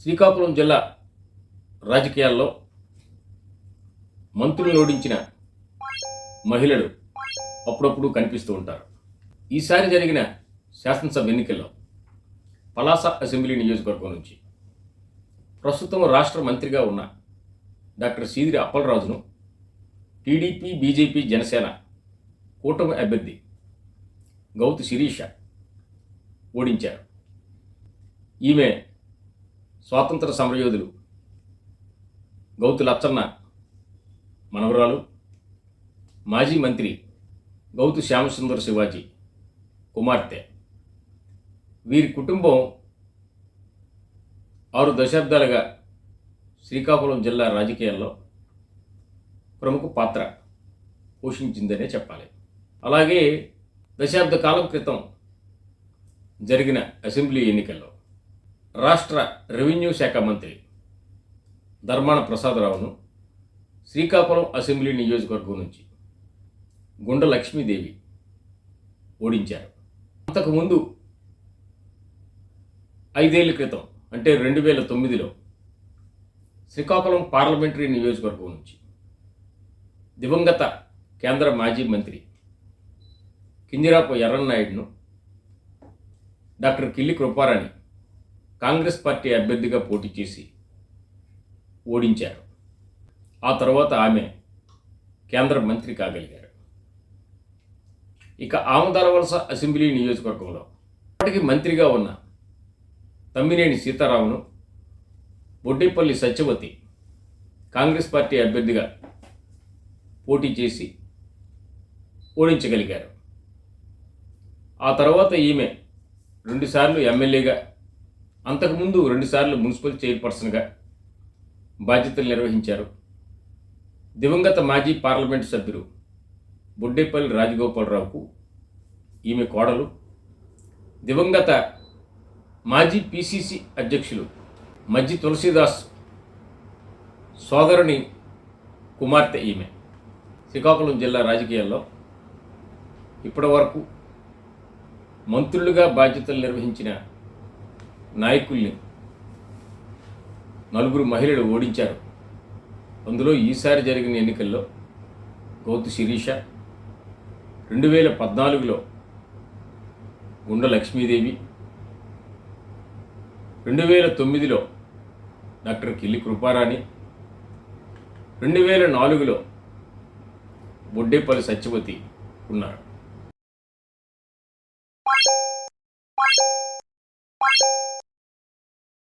శ్రీకాకుళం జిల్లా రాజకీయాల్లో మంత్రులు ఓడించిన మహిళలు అప్పుడప్పుడు కనిపిస్తూ ఉంటారు. ఈసారి జరిగిన శాసనసభ ఎన్నికల్లో పలాస అసెంబ్లీ నియోజకవర్గం నుంచి ప్రస్తుతం రాష్ట్ర మంత్రిగా ఉన్న డాక్టర్ సీదిరి అప్పలరాజును టీడీపీ బీజేపీ జనసేన కూటమి అభ్యర్థి గౌతు శిరీష ఓడించారు. ఈమె స్వాతంత్ర సమరయోధులు గౌతు లచ్చన్న మనవరాలు మాజీ మంత్రి గౌతు శ్యామసుందర శివాజీ కుమార్తె. వీరి కుటుంబం ఆరు దశాబ్దాలుగా శ్రీకాకుళం జిల్లా రాజకీయాల్లో ప్రముఖ పాత్ర పోషించిందనే చెప్పాలి. అలాగే దశాబ్ద కాలం క్రితం జరిగిన అసెంబ్లీ ఎన్నికల్లో రాష్ట్ర రెవెన్యూ శాఖ మంత్రి ధర్మాన ప్రసాదరావును శ్రీకాకుళం అసెంబ్లీ నియోజకవర్గం నుంచి గుండ లక్ష్మీదేవి ఓడించారు. అంతకుముందు ఐదేళ్ళ క్రితం అంటే రెండు వేల తొమ్మిదిలో శ్రీకాకుళం పార్లమెంటరీ నియోజకవర్గం నుంచి దివంగత కేంద్ర మాజీ మంత్రి కింజరాపు ఎర్రన్నాయుడును డాక్టర్ కిల్లి కృపారాణి కాంగ్రెస్ పార్టీ అభ్యర్థిగా పోటీ చేసి ఓడించారు. ఆ తర్వాత ఆమె కేంద్ర మంత్రి కాగలిగారు. ఇక ఆమదాల వలస అసెంబ్లీ నియోజకవర్గంలో అప్పటికి మంత్రిగా ఉన్న తమ్మినేని సీతారామును బొడ్డేపల్లి సత్యవతి కాంగ్రెస్ పార్టీ అభ్యర్థిగా పోటీ చేసి ఓడించగలిగారు. ఆ తర్వాత ఈమె రెండుసార్లు ఎమ్మెల్యేగా అంతకుముందు రెండుసార్లు మున్సిపల్ చైర్పర్సన్గా బాధ్యతలు నిర్వహించారు. దివంగత మాజీ పార్లమెంటు సభ్యులు బొడ్డేపల్లి రాజగోపాలరావుకు ఈమె కోడలు దివంగత మాజీ పిసిసి అధ్యక్షులు మజ్జి తులసీదాస్ సోదరుని కుమార్తె ఈమె. శ్రీకాకుళం జిల్లా రాజకీయాల్లో ఇప్పటి వరకు మంత్రులుగా బాధ్యతలు నిర్వహించిన నాయకుల్ని నలుగురు మహిళలు ఓడించారు. అందులో ఈసారి జరిగిన ఎన్నికల్లో గౌతు శిరీష రెండు వేల పద్నాలుగులో గుండ లక్ష్మీదేవి రెండు వేల తొమ్మిదిలో డాక్టర్ కిల్లి కృపారాణి రెండు వేల నాలుగులో బొడ్డేపల్లి సత్యవతి ఉన్నారు.